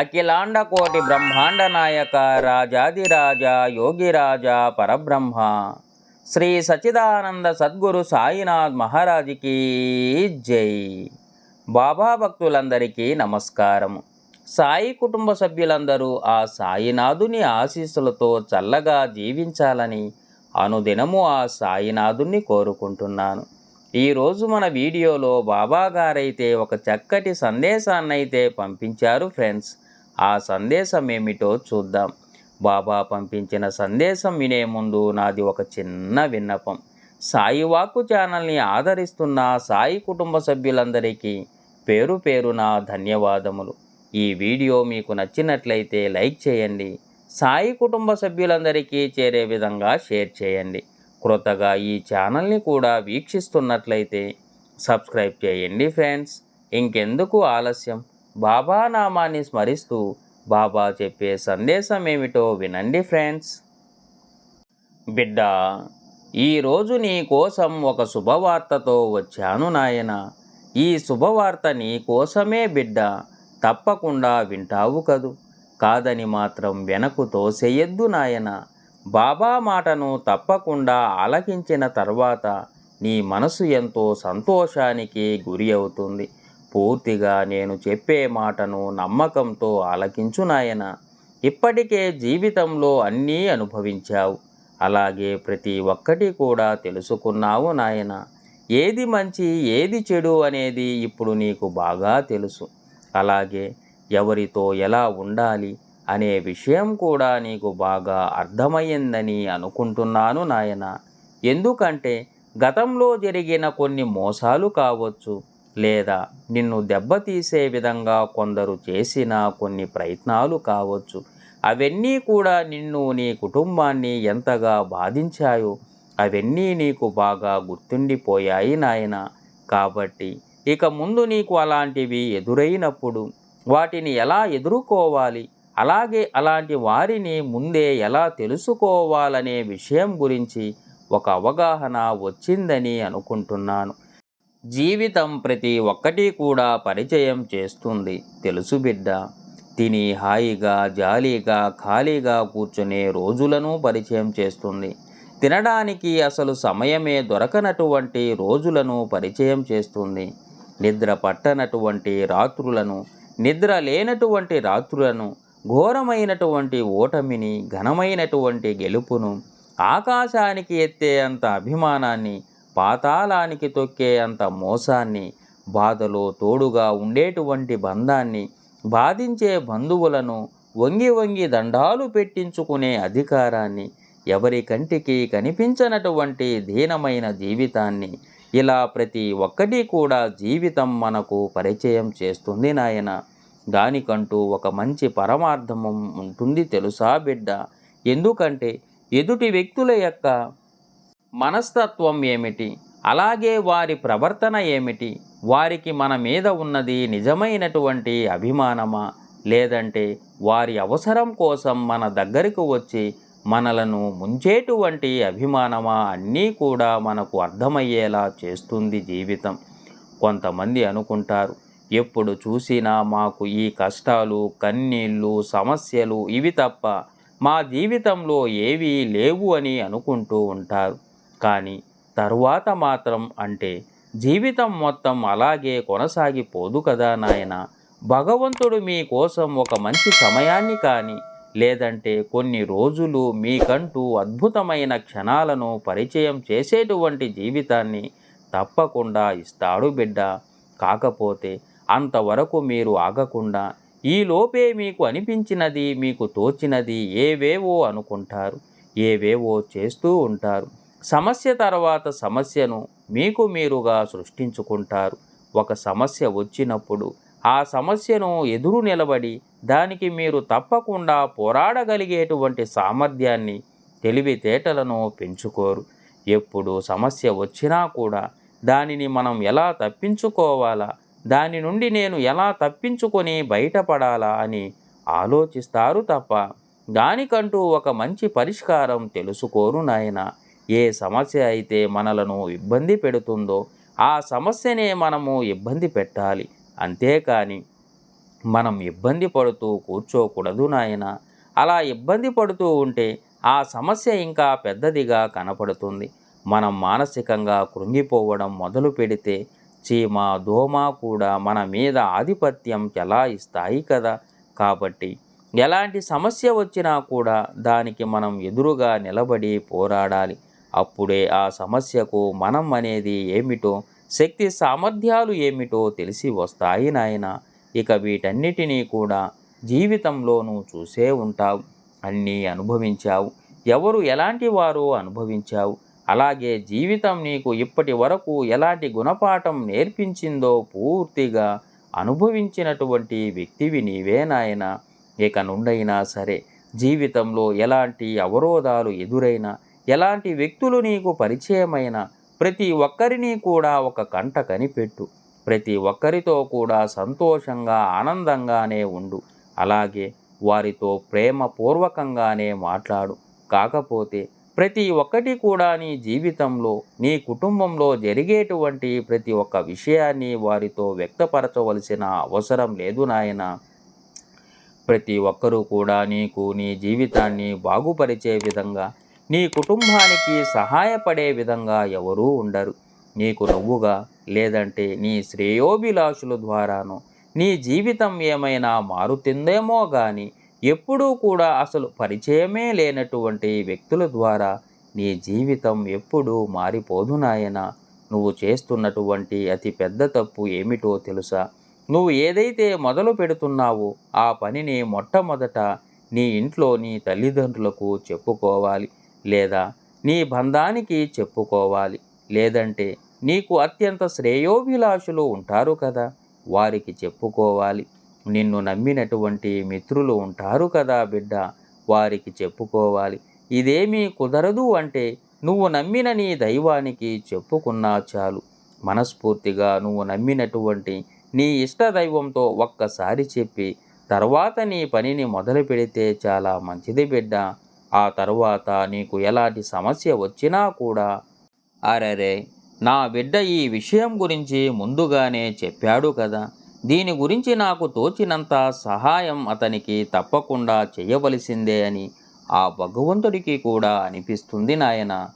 అఖిలాండ కోటి బ్రహ్మాండ నాయక రాజాదిరాజ యోగిరాజ పరబ్రహ్మ. శ్రీ సచిదానంద సద్గురు సాయినాథ్ మహారాజుకి జై. బాబా భక్తులందరికీ నమస్కారము సాయి కుటుంబ సభ్యులందరూ ఆ సాయినాథుని ఆశీస్సులతో చల్లగా జీవించాలని అనుదినము ఆ సాయినాథుని కోరుకుంటున్నాను. ఈరోజు మన వీడియోలో బాబా గారైతే ఒక చక్కటి సందేశాన్నైతే పంపించారు ఫ్రెండ్స్. ఆ సందేశం ఏమిటో చూద్దాం. బాబా పంపించిన సందేశం వినే ముందు నాది ఒక చిన్న విన్నపం. సాయి వాక్కు ఛానల్ని ఆదరిస్తున్న సాయి కుటుంబ సభ్యులందరికీ పేరు పేరున ధన్యవాదములు. ఈ వీడియో మీకు నచ్చినట్లయితే లైక్ చేయండి. సాయి కుటుంబ సభ్యులందరికీ చేరే విధంగా షేర్ చేయండి. క్రొత్తగా ఈ ఛానల్ని కూడా వీక్షిస్తున్నట్లయితే సబ్స్క్రైబ్ చేయండి ఫ్రెండ్స్. ఇంకెందుకు ఆలస్యం? బాబా నామాన్ని స్మరిస్తూ బాబా చెప్పే సందేశం ఏమిటో వినండి ఫ్రెండ్స్. బిడ్డ ఈరోజు నీ కోసం ఒక శుభవార్తతో వచ్చాను నాయన. ఈ శుభవార్త నీ కోసమే బిడ్డ. తప్పకుండా వింటావు కదూ. కాదని మాత్రం వెనకు తోసేయద్దు నాయన. బాబా మాటను తప్పకుండా ఆలకించిన తర్వాత నీ మనసు ఎంతో సంతోషానికి గురి అవుతుంది. పూర్తిగా నేను చెప్పే మాటను నమ్మకంతో ఆలకించు నాయన. ఇప్పటికే జీవితంలో అన్నీ అనుభవించావు. అలాగే ప్రతి ఒక్కటి కూడా తెలుసుకున్నావు నాయన. ఏది మంచి ఏది చెడు అనేది ఇప్పుడు నీకు బాగా తెలుసు. అలాగే ఎవరితో ఎలా ఉండాలి అనే విషయం కూడా నీకు బాగా అర్థమయ్యిందని అనుకుంటున్నాను నాయన. ఎందుకంటే గతంలో జరిగిన కొన్ని మోసాలు కావచ్చు లేదా నిన్ను దెబ్బతీసే విధంగా కొందరు చేసిన కొన్ని ప్రయత్నాలు కావచ్చు. అవన్నీ కూడా నిన్ను నీ కుటుంబాన్ని ఎంతగా బాధించాయో అవన్నీ నీకు బాగా గుర్తుండిపోయాయి నాయన. కాబట్టి ఇక ముందు నీకు అలాంటివి ఎదురైనప్పుడు వాటిని ఎలా ఎదుర్కోవాలి? అలాగే అలాంటి వారిని ముందే ఎలా తెలుసుకోవాలనే విషయం గురించి ఒక అవగాహన వచ్చిందని అనుకుంటున్నాను. జీవితం ప్రతి ఒక్కటి కూడా పరిచయం చేస్తుంది. తెలుసు బిడ్డ తిని హాయిగా జాలీగా ఖాళీగా కూర్చునే రోజులను పరిచయం చేస్తుంది. తినడానికి అసలు సమయమే దొరకనటువంటి రోజులను పరిచయం చేస్తుంది. నిద్ర పట్టనటువంటి రాత్రులను నిద్ర లేనటువంటి రాత్రులను ఘోరమైనటువంటి ఓటమిని ఘనమైనటువంటి గెలుపును ఆకాశానికి ఎత్తే అంత అభిమానాన్ని పాతాళానికి తొక్కే అంత మోసాన్ని బాధలో తోడుగా ఉండేటువంటి బంధాన్ని బాధించే బంధువులను వంగి వంగి దండాలు పెట్టించుకునే అధికారాన్ని ఎవరి కంటికి కనిపించనటువంటి దీనమైన జీవితాన్ని ఇలా ప్రతి ఒక్కటి కూడా జీవితం మనకు పరిచయం చేస్తుంది నాయన. దానికంటూ ఒక మంచి పరమార్థము ఉంటుంది తెలుసా బిడ్డ. ఎందుకంటే ఎదుటి వ్యక్తుల యొక్క మనస్తత్వం ఏమిటి? అలాగే వారి ప్రవర్తన ఏమిటి? వారికి మన మీద ఉన్నది నిజమైనటువంటి అభిమానమా? లేదంటే వారి అవసరం కోసం మన దగ్గరకు వచ్చి మనలను ముంచేటువంటి అభిమానమా? అన్నీ కూడా మనకు అర్థమయ్యేలా చేస్తుంది జీవితం. కొంతమంది అనుకుంటారు ఎప్పుడు చూసినా మాకు ఈ కష్టాలు కన్నీళ్ళు సమస్యలు ఇవి తప్ప మా జీవితంలో ఏవీ లేవు అని అనుకుంటూ ఉంటారు. కానీ తరువాత మాత్రం అంటే జీవితం మొత్తం అలాగే కొనసాగిపోదు కదా నాయన. భగవంతుడు మీకోసం ఒక మంచి సమయాన్ని కానీ లేదంటే కొన్ని రోజులు మీకంటూ అద్భుతమైన క్షణాలను పరిచయం చేసేటువంటి జీవితాన్ని తప్పకుండా ఇస్తాడు బిడ్డ. కాకపోతే అంతవరకు మీరు ఆగకుండా ఈలోపే మీకు అనిపించినది మీకు తోచినది ఏవేవో అనుకుంటారు ఏవేవో చేస్తూ ఉంటారు. సమస్య తర్వాత సమస్యను మీకు మీరుగా సృష్టించుకుంటారు. ఒక సమస్య వచ్చినప్పుడు ఆ సమస్యను ఎదురు నిలబడి దానికి మీరు తప్పకుండా పోరాడగలిగేటువంటి సామర్థ్యాన్ని తెలివితేటలను పెంచుకోరు. ఎప్పుడు సమస్య వచ్చినా కూడా దానిని మనం ఎలా తప్పించుకోవాలా దాని నుండి నేను ఎలా తప్పించుకొని బయటపడాలా అని ఆలోచిస్తారు తప్ప దానికంటూ ఒక మంచి పరిష్కారం తెలుసుకోరు నాయన. ఏ సమస్య అయితే మనలను ఇబ్బంది పెడుతుందో ఆ సమస్యనే మనము ఇబ్బంది పెట్టాలి. అంతేకాని మనం ఇబ్బంది పడుతూ కూర్చోకూడదు నాయన. అలా ఇబ్బంది పడుతూ ఉంటే ఆ సమస్య ఇంకా పెద్దదిగా కనపడుతుంది. మనం మానసికంగా కృంగిపోవడం మొదలు పెడితే చీమ దోమ కూడా మన మీద ఆధిపత్యం చెలాయిస్తాయి కదా? కాబట్టి ఎలాంటి సమస్య వచ్చినా కూడా దానికి మనం ఎదురుగా నిలబడి పోరాడాలి. అప్పుడే ఆ సమస్యకు మనం అనేది ఏమిటో శక్తి సామర్థ్యాలు ఏమిటో తెలిసి వస్తాయి నాయన. ఇక వీటన్నిటినీ కూడా జీవితంలోనూ చూసే ఉంటావు అన్నీ అనుభవించావు. ఎవరు ఎలాంటి వారు అనుభవించావు. అలాగే జీవితం నీకు ఇప్పటి వరకు ఎలాంటి గుణపాఠం నేర్పించిందో పూర్తిగా అనుభవించినటువంటి వ్యక్తివి నీవే నాయన. ఇక నుండైనా సరే జీవితంలో ఎలాంటి అవరోధాలు ఎదురైనా ఎలాంటి వ్యక్తులు నీకు పరిచయమైన? ప్రతి ఒక్కరిని కూడా ఒక కంట కనిపెట్టు. ప్రతి ఒక్కరితో కూడా సంతోషంగా ఆనందంగానే ఉండు. అలాగే వారితో ప్రేమపూర్వకంగానే మాట్లాడు. కాకపోతే ప్రతి ఒక్కటి కూడా నీ జీవితంలో నీ కుటుంబంలో జరిగేటువంటి ప్రతి ఒక్క విషయాన్ని వారితో వ్యక్తపరచవలసిన అవసరం లేదు నాయన. ప్రతి ఒక్కరూ కూడా నీకు నీ జీవితాన్ని బాగుపరిచే విధంగా నీ కుటుంబానికి సహాయపడే విధంగా ఎవరూ ఉండరు. నీకు నవ్వుగా లేదంటే నీ శ్రేయోభిలాషుల ద్వారాను నీ జీవితం ఏమైనా మారుతుందేమో కానీ ఎప్పుడూ కూడా అసలు పరిచయమే లేనటువంటి వ్యక్తుల ద్వారా నీ జీవితం ఎప్పుడూ మారిపోదు నాయన. నువ్వు చేస్తున్నటువంటి అతి పెద్ద తప్పు ఏమిటో తెలుసా? నువ్వు ఏదైతే మొదలు పెడుతున్నావో ఆ పనిని మొట్టమొదట నీ ఇంట్లో నీ తల్లిదండ్రులకు చెప్పుకోవాలి. లేదా నీ బంధానికి చెప్పుకోవాలి. లేదంటే నీకు అత్యంత శ్రేయోభిలాషులు ఉంటారు కదా. వారికి చెప్పుకోవాలి. నిన్ను నమ్మినటువంటి మిత్రులు ఉంటారు కదా బిడ్డ. వారికి చెప్పుకోవాలి. ఇదేమీ కుదరదు అంటే నువ్వు నమ్మిన నీ దైవానికి చెప్పుకున్నా చాలు. మనస్ఫూర్తిగా నువ్వు నమ్మినటువంటి నీ ఇష్ట దైవంతో ఒక్కసారి చెప్పి తర్వాత నీ పనిని మొదలు పెడితే చాలా మంచిది బిడ్డ. ఆ తర్వాత నీకు ఎలాంటి సమస్య వచ్చినా కూడా అరరే నా బిడ్డ ఈ విషయం గురించి ముందుగానే చెప్పాడు కదా. దీని గురించి నాకు తోచినంత సహాయం అతనికి తప్పకుండా చేయవలసిందే అని ఆ భగవంతుడికి కూడా అనిపిస్తుంది నాయన.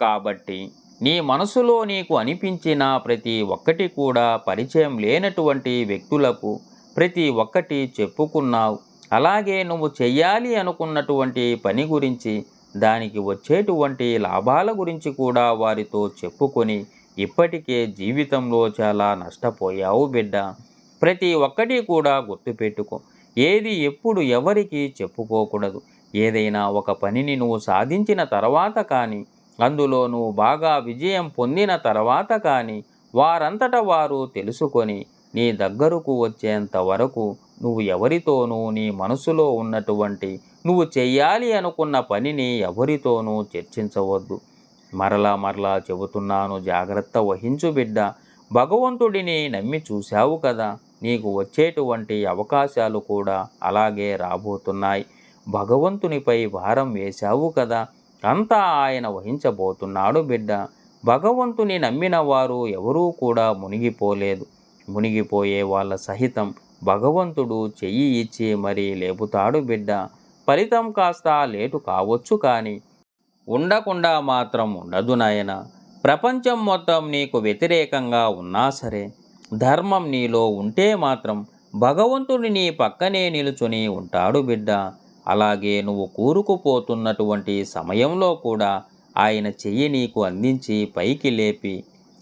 కాబట్టి నీ మనసులో నీకు అనిపించిన ప్రతి ఒక్కటి కూడా పరిచయం లేనటువంటి వ్యక్తులకు ప్రతి ఒక్కటి చెప్పుకున్నావు. అలాగే నువ్వు చెయ్యాలి అనుకున్నటువంటి పని గురించి దానికి వచ్చేటువంటి లాభాల గురించి కూడా వారితో చెప్పుకొని ఇప్పటికే జీవితంలో చాలా నష్టపోయావు బిడ్డ. ప్రతి ఒక్కటి కూడా గుర్తుపెట్టుకో ఏది ఎప్పుడు ఎవరికి చెప్పుకోకూడదు. ఏదైనా ఒక పనిని నువ్వు సాధించిన తర్వాత కానీ అందులో నువ్వు బాగా విజయం పొందిన తర్వాత కానీ వారంతట వారు తెలుసుకొని నీ దగ్గరకు వచ్చేంత వరకు నువ్వు ఎవరితోనూ నీ మనసులో ఉన్నటువంటి నువ్వు చెయ్యాలి అనుకున్న పనిని ఎవరితోనూ చర్చించవద్దు. మరలా మరలా చెబుతున్నాను జాగ్రత్త వహించు బిడ్డ. భగవంతుడిని నమ్మి చూశావు కదా నీకు వచ్చేటువంటి అవకాశాలు కూడా అలాగే రాబోతున్నాయి. భగవంతునిపై భారం వేశావు కదా అంతా ఆయన వహించబోతున్నాడు బిడ్డ. భగవంతుని నమ్మిన వారు ఎవరూ కూడా మునిగిపోలేదు. మునిగిపోయే వాళ్ళ సహితం భగవంతుడు చెయ్యి ఇచ్చి మరీ లేపుతాడు బిడ్డ. ఫలితం కాస్త లేటు కావచ్చు కానీ ఉండకుండా మాత్రం ఉండదు నాయన. ప్రపంచం మొత్తం నీకు వ్యతిరేకంగా ఉన్నా సరే ధర్మం నీలో ఉంటే మాత్రం భగవంతుడి నీ పక్కనే నిలుచుని ఉంటాడు బిడ్డ. అలాగే నువ్వు కూరుకుపోతున్నటువంటి సమయంలో కూడా ఆయన చెయ్యి నీకు అందించి పైకి లేపి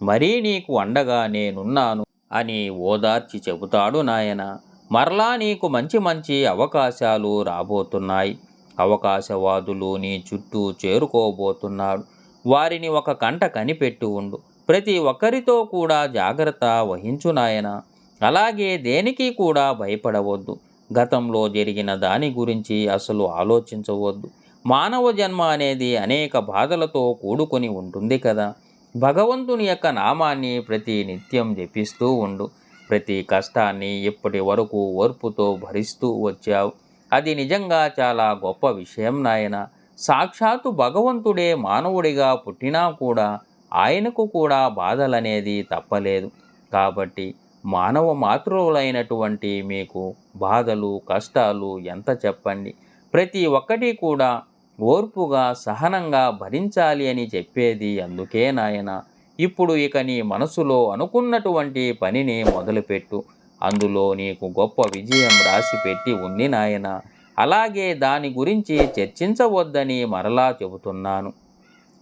మరీ నీకు అండగా నేనున్నాను అని ఓదార్చి చెబుతాడు నాయన. మరలా నీకు మంచి మంచి అవకాశాలు రాబోతున్నాయి. అవకాశవాదులు నీ చుట్టూ చేరుకోబోతున్నాడు వారిని ఒక కంట కనిపెట్టు ఉండు. ప్రతి ఒక్కరితో కూడా జాగ్రత్త వహించు నాయన. అలాగే దేనికి కూడా భయపడవద్దు. గతంలో జరిగిన దాని గురించి అసలు ఆలోచించవద్దు. మానవ జన్మ అనేది అనేక బాధలతో కూడుకొని ఉంటుంది కదా. భగవంతుని యొక్క నామాన్ని ప్రతి నిత్యం జపిస్తూ ఉండు. ప్రతి కష్టాన్ని ఇప్పటి వరకు ఓర్పుతో భరిస్తూ వచ్చావు. అది నిజంగా చాలా గొప్ప విషయం నాయన. సాక్షాత్తు భగవంతుడే మానవుడిగా పుట్టినా కూడా ఆయనకు కూడా బాధలనేది తప్పలేదు. కాబట్టి మానవ మాతృవులైనటువంటి మీకు బాధలు కష్టాలు ఎంత చెప్పండి. ప్రతి ఒక్కటి కూడా ఓర్పుగా సహనంగా భరించాలి అని చెప్పేది అందుకే నాయన. ఇప్పుడు ఇక నీ మనసులో అనుకున్నటువంటి పనిని మొదలుపెట్టు. అందులో నీకు గొప్ప విజయం రాసి పెట్టి ఉంది నాయన. అలాగే దాని గురించి చర్చించవద్దని మరలా చెబుతున్నాను.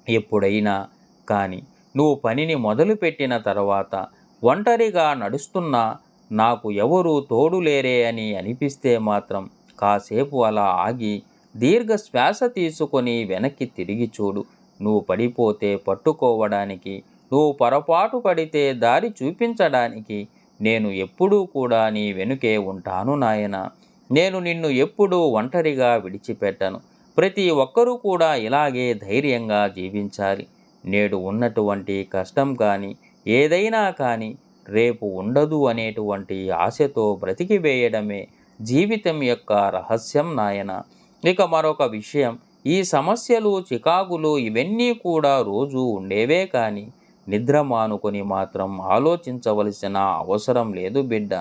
ఎప్పుడైనా కానీ నువ్వు పనిని మొదలుపెట్టిన తర్వాత ఒంటరిగా నడుస్తున్నా నాకు ఎవరు తోడు లేరే అని అనిపిస్తే మాత్రం కాసేపు అలా ఆగి దీర్ఘ శ్వాస తీసుకొని వెనక్కి తిరిగి చూడు. నువ్వు పడిపోతే పట్టుకోవడానికి నువ్వు పొరపాటు పడితే దారి చూపించడానికి నేను ఎప్పుడూ కూడా నీ వెనుకే ఉంటాను నాయన. నేను నిన్ను ఎప్పుడూ ఒంటరిగా విడిచిపెట్టను. ప్రతి ఒక్కరూ కూడా ఇలాగే ధైర్యంగా జీవించాలి. నేడు ఉన్నటువంటి కష్టం కానీ ఏదైనా కానీ రేపు ఉండదు అనేటువంటి ఆశతో బ్రతికి వేయడమే జీవితం యొక్క రహస్యం నాయన. ఇక మరొక విషయం ఈ సమస్యలు చికాకులు ఇవన్నీ కూడా రోజు ఉండేవే కానీ నిద్ర మానుకొని మాత్రం ఆలోచించవలసిన అవసరం లేదు బిడ్డ.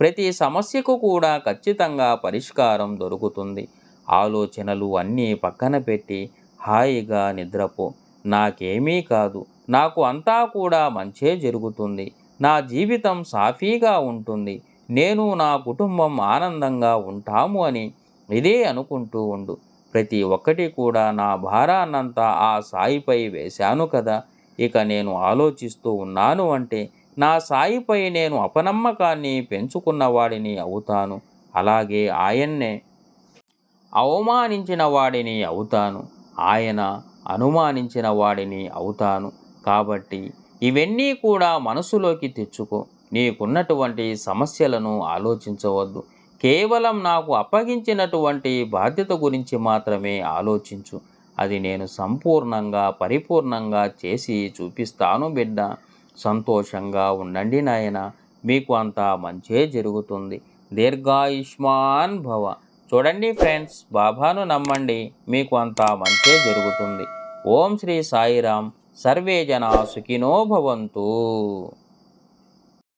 ప్రతి సమస్యకు కూడా ఖచ్చితంగా పరిష్కారం దొరుకుతుంది. ఆలోచనలు అన్నీ పక్కన పెట్టి హాయిగా నిద్రపో. నాకేమీ కాదు. నాకు అంతా కూడా మంచే జరుగుతుంది. నా జీవితం సాఫీగా ఉంటుంది. నేను నా కుటుంబం ఆనందంగా ఉంటాము అని ఇదే అనుకుంటూ ఉండు. ప్రతి ఒక్కటి కూడా నా భారాన్నంతా ఆ సాయిపై వేశాను కదా. ఇక నేను ఆలోచిస్తూ ఉన్నాను అంటే నా సాయిపై నేను అపనమ్మకాన్ని పెంచుకున్న వాడిని అవుతాను. అలాగే ఆయన్నే అవమానించిన వాడిని అవుతాను. ఆయన అనుమానించిన వాడిని అవుతాను. కాబట్టి ఇవన్నీ కూడా మనసులోకి తెచ్చుకో. నీకున్నటువంటి సమస్యలను ఆలోచించవద్దు. కేవలం నాకు అప్పగించినటువంటి బాధ్యత గురించి మాత్రమే ఆలోచించు. అది నేను సంపూర్ణంగా పరిపూర్ణంగా చేసి చూపిస్తాను బిడ్డ. సంతోషంగా ఉండండి నాయన. మీకు అంతా మంచే జరుగుతుంది. దీర్ఘాయుష్మాన్ భవ. చూడండి ఫ్రెండ్స్ బాబాను నమ్మండి. మీకు అంతా మంచే జరుగుతుంది. ఓం శ్రీ సాయిరాం. సర్వే జనా సుఖినో భవంతు.